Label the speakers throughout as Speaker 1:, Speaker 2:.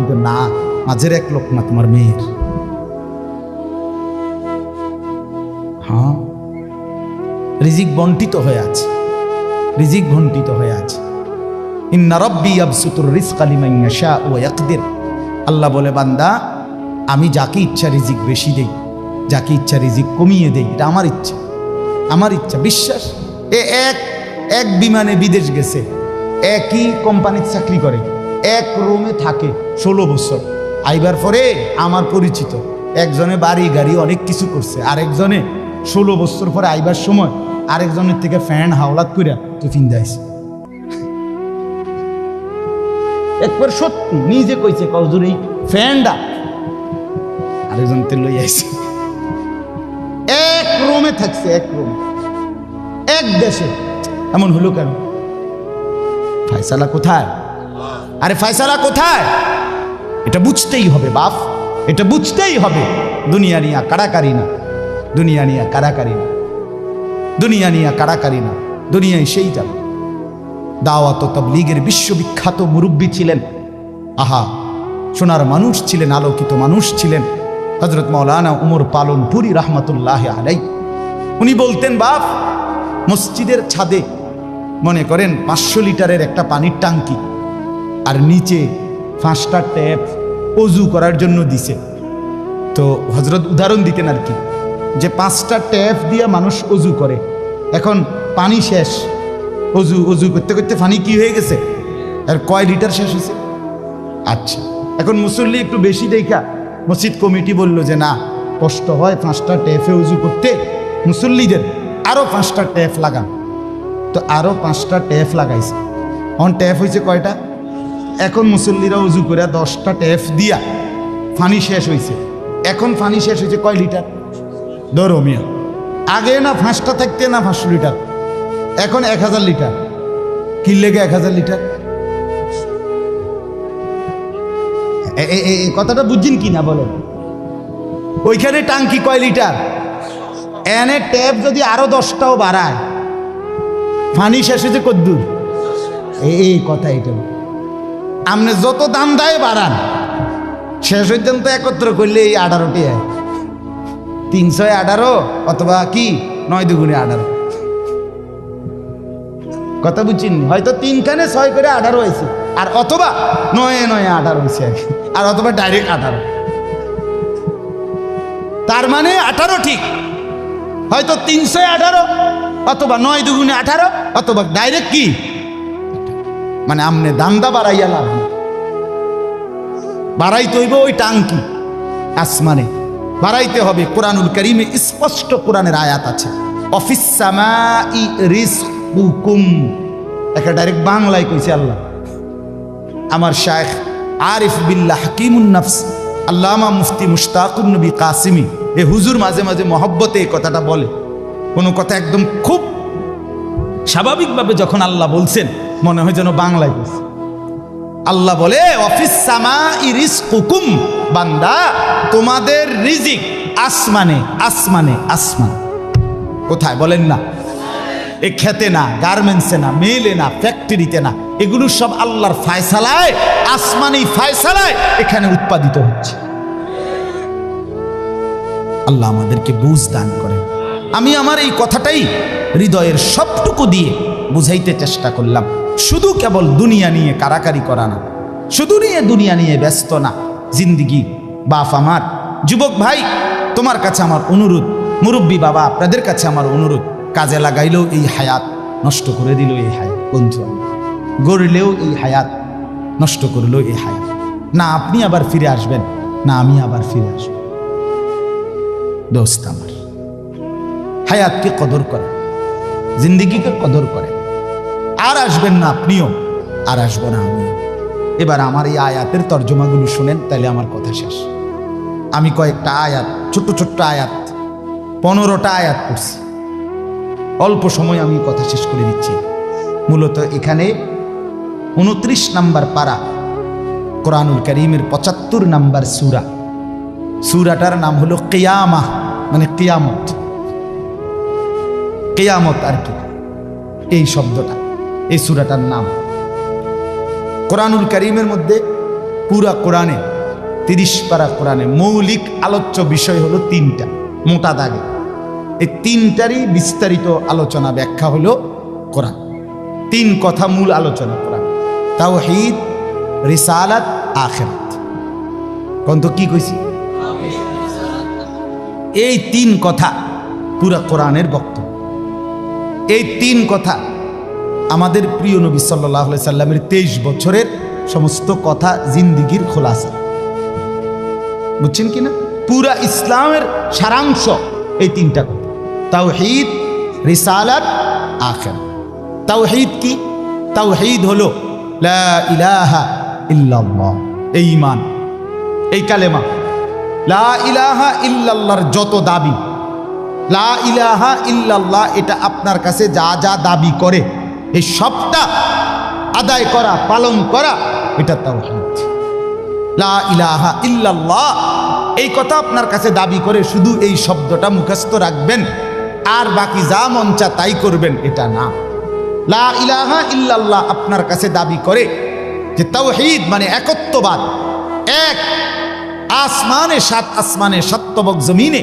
Speaker 1: কিন্তু না মাঝের এক লোকমা তোমার মেয়ের। হ্যাঁ? রিজিক বন্টিত হয়ে আছে। রিজিক বন্টিত হয়ে আছে। আবসুতুর রিজকা লিমান ইয়াশা ওয়া ইয়াকদির। আল্লাহ বলে, বান্দা, আমি যাকে ইচ্ছা রিজিক বেশি দেই, যাকে ইচ্ছা রিজিক কমিয়ে দেই, এটা আমার ইচ্ছা। আমার ইচ্ছা, বিশ্বাস, এ এক এক বিমানে বিদেশ গেছে, একই কোম্পানির চাকরি করে। এক রুমে থাকে ষোলো বছর। আইবার পরে আমার পরিচিত, একজনে বাড়ি, গাড়ি অনেক কিছু করছে। আরেকজনে ষোলো বছর পরে আইবার সময়, আরেকজনের থেকে ফ্যান, হাওলাত করিয়া টিফিন দেয়ছে একবার সত্যি নিজে কইছে কজুর এই ফ্যানটা। আরেকজন তেল লই এক রুমে থাকছে, এক রুমে। এক দেশে। এমন হলো কেন? ফায়সালা কোথায়? আরে ফায়সালা কোথায়? এটা বুঝতেই হবে বাপ, এটা বুঝতেই হবে। দুনিয়া নিয়া কারাকারি না, দুনিয়া নিয়া কারাকারি না, দুনিয়া নিয়া কারাকারি না, দুনিয়ায় সেই যাবে দাওয়াত ও তবলিগের বিশ্ববিখ্যাত মুরব্বী ছিলেন। আহা, সোনার মানুষ ছিলেন, আলোকিত মানুষ ছিলেন। হজরত মৌলানা উমর পালন পুরী রহমতুল্লাহ আলাই উনি বলতেন, বাপ, মসজিদের ছাদে মনে করেন পাঁচশো লিটারের একটা পানির টাঙ্কি আর নিচে পাঁচটা ট্যাপ অজু করার জন্য দিছে। তো হজরত উদাহরণ দিতেন আর কি, যে পাঁচটা ট্যাপ দিয়ে মানুষ অজু করে, এখন পানি শেষ, অজু অজু করতে করতে পানি কি হয়ে গেছে? আর কয় লিটার শেষ হয়েছে? আচ্ছা এখন মুসল্লি একটু বেশি দেখা, মসজিদ কমিটি বলল যে না, কষ্ট হয় পাঁচটা ট্যাপে উজু করতে, মুসল্লিদের আরও পাঁচটা ট্যাপ লাগান। তো আরও পাঁচটা ট্যাপ লাগাইছে। এখন ট্যাপ হয়েছে কয়টা? এখন মুসল্লিরা উজু করে দশটা ট্যাপ দিয়া ফানি শেষ হয়েছে এখন ফানি শেষ হয়েছে কয় লিটার? ধরো মিয়া। আগে না পাঁচটা থাকতে না পাঁচশো লিটার? এখন এক হাজার লিটার। কি লেগে এক হাজার লিটার? কথাটা বুঝছেন কি না বলো ওইখানে টাঙ্কি কয় লিটার? এনে ট্যাপ যদি আরও দশটাও বাড়ায় পানি শেষ হয়েছে কদ্দুর? এই কথা এটা। আপনি যত দাম দেয় বাড়ান। শেষ হইতেন তো একত্র করলে এই আঠারোটি তিনশো আঠারো অথবা কি? নয় দুগুণে আঠারো। কথা বুঝছেন? হয়তো তিনখানে ছয় করে আঠারো হয়েছে। আর অথবা নয়ে নয়ে আঠারো হয়েছে। আর অথবা ডাইরেক্ট আঠারো। তার মানে আঠারো ঠিক। হয়তো তিনশো আঠারো অথবা নয় দুগুণে আঠারো অথবা ডাইরেক্ট কি? মানে আমনে দামদা বাড়াইয়া লাভ। বাড়াইতে হইব ওই টাঙ্কি, আসমানে। বাড়াইতে হবে কোরআনুল করিমে স্পষ্ট কোরআনের আয়াত আছে। একটা ডাইরেক্ট বাংলায় কইছে আল্লাহ। আমার শায়েখ আরিফ বিল্লাহ হাকিমুন নফস, আল্লামা মুফতি মুশতাকুন নবী কাসিমি, এ হুজুর মাঝে মাঝে মহব্বতে এই কথাটা বলে। কোনো কথা একদম খুব স্বাভাবিকভাবে যখন আল্লাহ বলছেন মনে হয় যেন বাংলায় বলছে। আল্লাহ বলে, অফিস সামা ইরিস হুকুম বান্দা, তোমাদের রিজিক আসমানে আসমানে, আসমান। কোথায়? বলেন না। এ খেতে না, গার্মেন্টসে না, মেলে না, ফ্যাক্টরিতে না, এগুলো সব আল্লাহর ফায়সালায় আসমানি ফায়সালায় এখানে উৎপাদিত হচ্ছে। আল্লাহ আমাদেরকে বুঝ দান করেন। আমি আমার এই কথাটাই হৃদয়ের সবটুকু দিয়ে বুঝাইতে চেষ্টা করলাম। শুধু কেবল দুনিয়া নিয়ে কারাকারি করা না, শুধু নিয়ে দুনিয়া নিয়ে ব্যস্ত না। জিন্দিগি, বাপ আমার, যুবক ভাই, তোমার কাছে আমার অনুরোধ, মুরব্বী বাবা, আপনাদের কাছে আমার অনুরোধ, কাজে লাগাইলেও এই হায়াত নষ্ট করে দিল এই হায়াত, বন্ধু গড়লেও এই হায়াত নষ্ট করল এই হায়াত। না আপনি আবার ফিরে আসবেন, না আমি আবার ফিরে আসব। দোস্ত আমার, হায়াতকে কদর করে, জিন্দিগিকে কদর করে। আর আসবেন না আপনিও, আর আসব না আমিও। এবার আমার এই আয়াতের তর্জমাগুলো শুনেন তাহলে আমার কথা শেষ। আমি কয়েকটা আয়াত, ছোট্ট ছোট্ট আয়াত, পনেরোটা আয়াত করছি অল্প সময় আমি কথা শেষ করে দিচ্ছি। মূলত এখানে উনত্রিশ নাম্বার পারা কোরআনুল করিমের পঁচাত্তর নাম্বার সুরা। সুরাটার নাম হলো কেয়ামা মানে কেয়ামত। কেয়ামত আর কি। এই শব্দটা। এই সুরাটার নাম। কোরআনুল করিমের মধ্যে পুরা কোরআনে, তিরিশ পারা কোরআনে মৌলিক আলোচ্য বিষয় হলো তিনটা, মোটা দাগে। এই তিনটারই বিস্তারিত আলোচনা ব্যাখ্যা হলো কোরআন। তিন কথা মূল আলোচনা কোরআন। তাওহীদ, রিসালাত, আখেরাত। কোন তো কি কইছি? এই তিন কথা পুরা কোরআনের বক্তব্য। এই তিন কথা আমাদের প্রিয় নবী সাল্লাহ সাল্লামের তেইশ বছরের সমস্ত কথা জিন্দিগির খোলাসা। বুঝছেন কি না? পুরা ইসলামের সারাংশ এই তিনটা কথা। তাওহীদ, রিসালাত আখের তাওহীদ কি? তাওহীদ হলো লা ইলাহা ইল্লাল্লাহ, এই ঈমান, এই কালেমা। লা ইলাহা ইল্লাল্লাহর যত দাবি, লা ইলাহা ইল্লাল্লাহ, এটা আপনার কাছে যা যা দাবি করে এই সবটা আদায় করা, পালন করা, এটা তাওহীদ। লা ইলাহা এই কথা আপনার কাছে দাবি করে শুধু এই শব্দটা মুখস্থ রাখবেন। আর বাকি যা মন চা তাই করবেন, এটা না। লা ইলাহা ইল্লাল্লাহ আপনার কাছে দাবি করে যে তাওহীদ মানে একত্ববাদ। এক, আসমানে সাত আসমানে সত্যবক জমিনে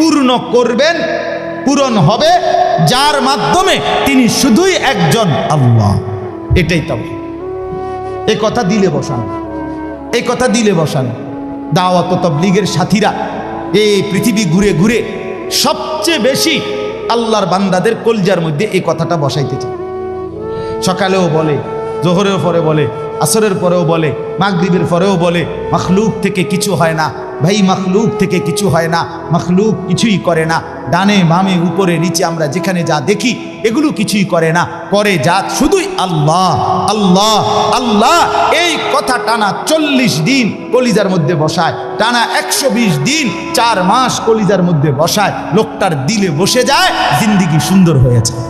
Speaker 1: পূর্ণ করবেন, পূরণ হবে, যার মাধ্যমে তিনি শুধুই একজন আল্লাহ। এটাই তবে এই কথা দিলে বসান। এই কথা দিলে বসান। দাওয়াত তবলিগের সাথীরা এই পৃথিবী ঘুরে ঘুরে সবচেয়ে বেশি আল্লাহর বান্দাদের কলজার মধ্যে এই কথাটা বসাইতে চায়। সকালেও বলে জোহরের পরে বলে আসরের পরেও বলে, মাগরিবের পরেও বলে, মখলুক থেকে কিছু হয় না, ভাই, মখলুক থেকে কিছু হয় না, মখলুক কিছুই করে না, ডানে মামে উপরে নিচে আমরা যেখানে যা দেখি, এগুলো কিছুই করে না করে যা শুধুই আল্লাহ আল্লাহ আল্লাহ। এই কথা টানা চল্লিশ দিন কলিজার মধ্যে বসায়, টানা একশো বিশ দিন চার মাস কলিজার মধ্যে বসায়, লোকটার দিলে বসে যায়, জিন্দিগি সুন্দর হয়েছে হ্যাঁ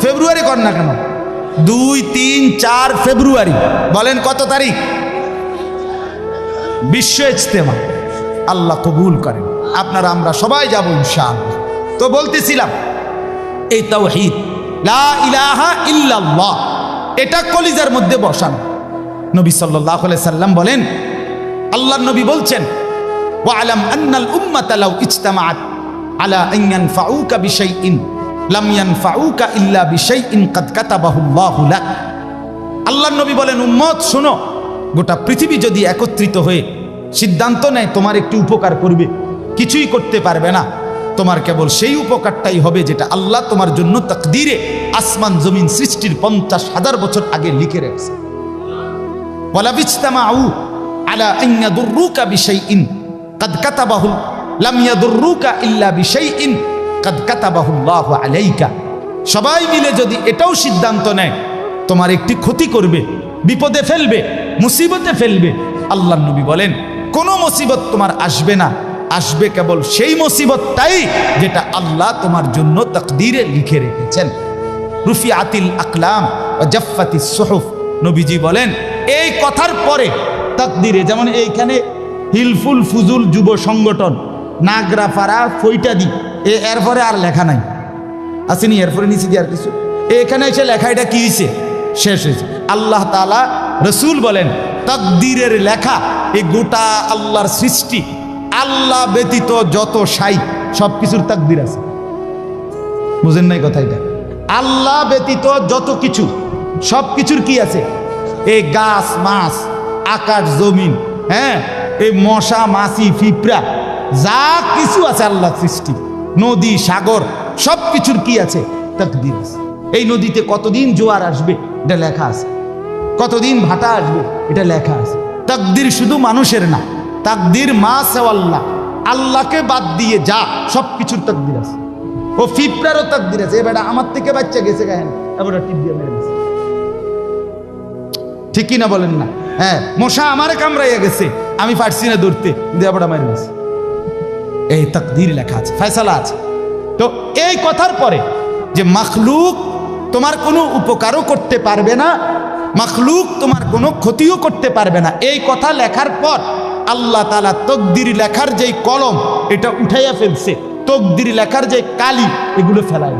Speaker 1: ফেব্রুয়ারি কর না কেন? দুই, তিন, চার ফেব্রুয়ারি। বলেন কত তারিখ? বিশ্ব ইজতেমা। আল্লাহ কবুল করেন। আপনারা, আমরা সবাই যাব ইনশাআল্লাহ। তো বলতেছিলাম, এই তাওহীদ, লা ইলাহা ইল্লাল্লাহ, এটা কলিজার মধ্যে বসানো। নবী আলাইহি সাল্লাম বলেন, আল্লাহর নবী বলছেন, ওয়ালাম আন্নাল উম্মাতা লাউ ইজতামাআত আলা আন ইয়ানফাউকা বিশাইইন। লাম ইয়ানফাউকা ইল্লা বিশাইইন কাদ কাতাবাহু আল্লাহু নবী বলেন, উম্মত, শোনো, গোটা পৃথিবী যদি একত্রিত হয়ে সিদ্ধান্ত নেয় তোমার একটু উপকার করবে, কিছুই করতে পারবে না। তোমার কেবল সেই উপকারটাই হবে যেটা আল্লাহ তোমার জন্য তাকদিরে আসমান জমিন সৃষ্টির পঞ্চাশ হাজার বছর আগে লিখে রেখেছে। ওয়ালাবিজতামাউ আলা আন ইয়াদুররুকা বিশাইইন কাদ কাতাবাহু, লাম ইয়াদুররুকা ইল্লা বিশাইইন আলাইকা। সবাই মিলে যদি এটাও সিদ্ধান্ত নেয়, তোমার একটি ক্ষতি করবে, বিপদে ফেলবে, মুসিবতে ফেলবে আল্লাহ নবী বলেন, কোনো মুসিবত তোমার আসবে না। আসবে কেবল সেই মুসিবতটাই যেটা আল্লাহ তোমার জন্য তকদিরে লিখে রেখেছেন। রুফি আতিল আকলাম ও জাফাতি সোহফ। নবীজি বলেন, এই কথার পরে তকদিরে, যেমন এইখানে হিলফুল ফুজুল যুব সংগঠন নাগরাপাড়া ফৈটাদি এ এরপরে আর লেখা নাই। আসেনি, এরপরে নিচে দিয়ে আর কিছু। এখানে এসে লেখা এটা কি হয়েছে শেষ হয়েছে আল্লাহ তালা রসুল বলেন, তাকদিরের লেখা এই গোটা আল্লাহর সৃষ্টি, আল্লাহ ব্যতীত যত সাই সব কিছুর তাকদির আছে। বুঝেন নাই কথা এটা? আল্লাহ ব্যতীত যত কিছু সব কিছুর কি আছে? এই গাছ, মাছ, আকাশ, জমিন হ্যাঁ? এই মশা, মাছি, পিঁপড়া, যা কিছু আছে আল্লাহ সৃষ্টি। নদী, সাগর সব কিছুর কি আছে? তকদির আছে। এই নদীতে কতদিন জোয়ার আসবে? এটা লেখা আছে। কতদিন ভাটা আসবে? এটা লেখা আছে। তাকদির শুধু মানুষের না, তাকদির মা সেওয়াল্লাহ। আল্লাহকে বাদ দিয়ে যা সব কিছুর তাকদির আছে। ও ফিপড়ারও তাকদির আছে। এবার আমার থেকে বাচ্চা গেছে গায়েন এবার টিপ দিয়ে মেরে গেছে ঠিক কিনা বলেন না? হ্যাঁ মশা আমারে কামড়াইয়া গেছে। আমি পারছি না ধরতে। দেবটা মেরে গেছে এই তকদির লেখা আছে, ফয়সালা আছে। তো এই কথার পরে যে মাখলুক তোমার কোনো উপকারও করতে পারবে না, মাখলুক তোমার কোনো ক্ষতিও করতে পারবে না। এই কথা লেখার পর আল্লাহ তালা তকদির লেখার যেই কলম, এটা উঠাইয়া ফেলছে। তকদির লেখার যে কালি, এগুলো ফেলাই